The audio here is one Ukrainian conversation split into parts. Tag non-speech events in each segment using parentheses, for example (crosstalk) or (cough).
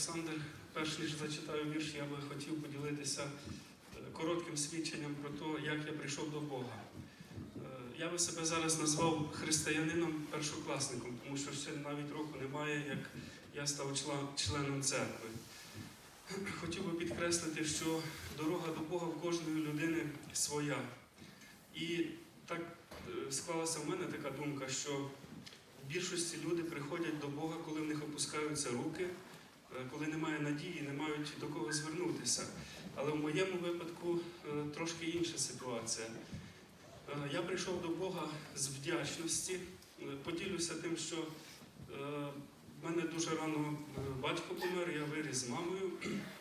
Олександр. Перш ніж зачитаю вірш, я би хотів поділитися е, коротким свідченням про те, як я прийшов до Бога. Е, Я би себе зараз назвав християнином першокласником, тому що ще навіть року немає, як я став членом церкви. Хотів би підкреслити, що дорога до Бога в кожної людини своя. І так е, склалася в мене така думка, що в більшості люди приходять до Бога, коли в них опускаються руки, коли немає надії, не мають до кого звернутися. Але в моєму випадку е, трошки інша ситуація. Е, Я прийшов до Бога з вдячності, Е, поділюся тим, що е, в мене дуже рано е, батько помер, я виріс з мамою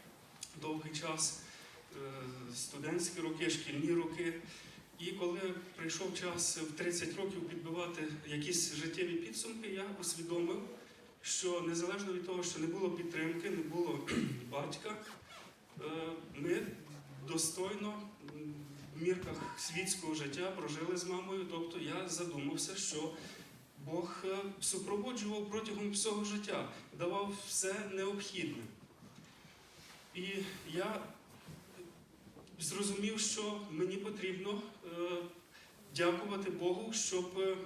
(clears throat) довгий час, е, студентські роки, шкільні роки. І коли прийшов час в 30 років підбивати якісь життєві підсумки, я усвідомив, що незалежно від того, що не було підтримки, не було (clears throat) батька, е, ми достойно в мірках світського життя прожили з мамою. Тобто я задумався, що Бог е, супроводжував протягом всього життя, давав все необхідне. І я зрозумів, що мені потрібно е, дякувати Богу, щоб,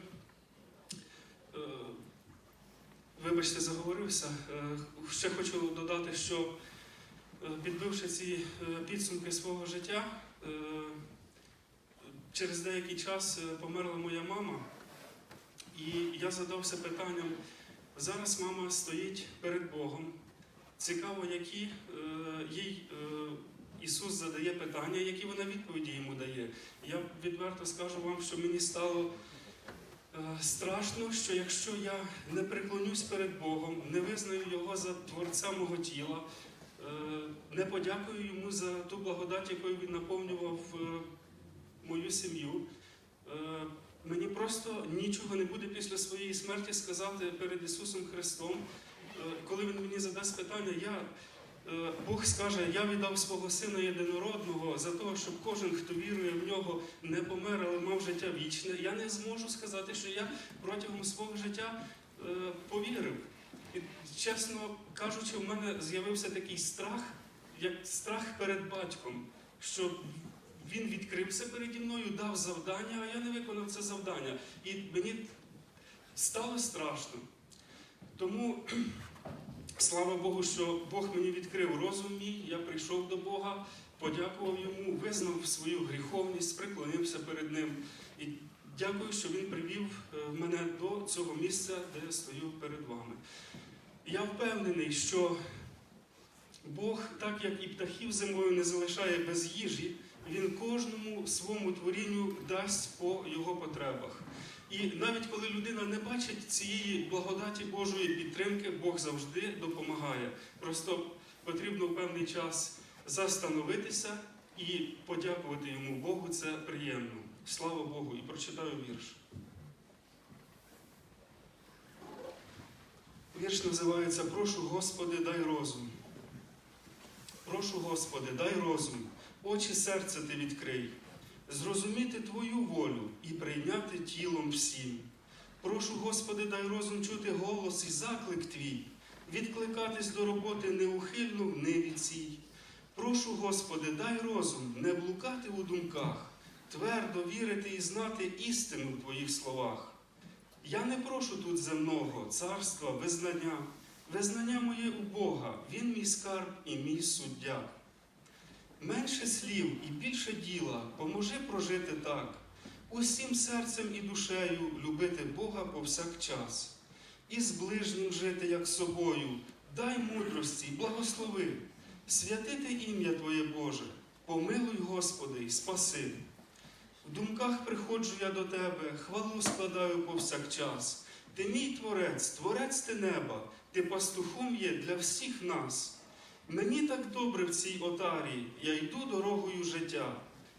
вибачте, заговорився. Е, ще хочу додати, що е, підбивши ці е, підсумки свого життя, через деякий час померла моя мама, і я задався питанням: зараз мама стоїть перед Богом. Цікаво, які їй Ісус задає питання, які вона відповіді йому дає. Я відверто скажу вам, що мені стало страшно, що якщо я не преклонюсь перед Богом, не визнаю Його за Творця мого тіла, е, не подякую йому за ту благодать, якою він наповнював е, мою сім'ю. е, Мені просто нічого не буде після своєї смерті сказати перед Ісусом Христом. Коли Він мені задасть питання, я Бог скаже, я віддав свого сина єдинородного за того, щоб кожен, хто вірує в нього, не помер, але мав життя вічне. Я не зможу сказати, що я протягом свого життя е, повірив. І, чесно кажучи, в мене з'явився такий страх, як страх перед батьком, що він відкрився переді мною, дав завдання, а я не виконав це завдання. І мені стало страшно. Тому Слава Богу, що Бог мені відкрив розум мій, я прийшов до Бога, подякував йому, визнав свою гріховність, приклонився перед ним. І дякую, що Він привів е, мене до цього місця, де я стою перед вами. Я впевнений, що Бог, так як і птахів зимою не залишає без їжі, Він кожному своєму творінню дасть по його потребах. І навіть коли людина не бачить цієї благодаті Божої підтримки, Бог завжди допомагає. Просто потрібно в певний час застановитися і подякувати йому Богу. Це приємно. Слава Богу! І прочитаю вірш. Вірш називається Прошу Господи, дай розум. Прошу Господи, дай розум, очі серця ти відкрий зрозуміти Твою волю і прийняти тілом всім. Прошу, Господи, дай розум чути голос і заклик Твій, відкликатись до роботи неухильно в ниві цій. Прошу, Господи, дай розум не блукати у думках, твердо вірити і знати істину в Твоїх словах. Я не прошу тут земного, царства, визнання. Визнання моє у Бога, Він мій скарб і мій суддя. Менше слів і більше діла, поможи прожити так, усім серцем і душею любити Бога повсякчас, і з ближнім жити, як собою, дай мудрості, благослови, святити ім'я Твоє Боже, помилуй, Господи, й спаси. В думках приходжу я до Тебе, хвалу складаю повсякчас. Ти мій творець, творець ти неба, ти пастухом є для всіх нас. Мені так добре в цій отарі, я йду дорогою життя,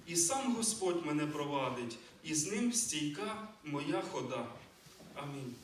і сам Господь мене провадить, і з ним стійка моя хода. Амінь.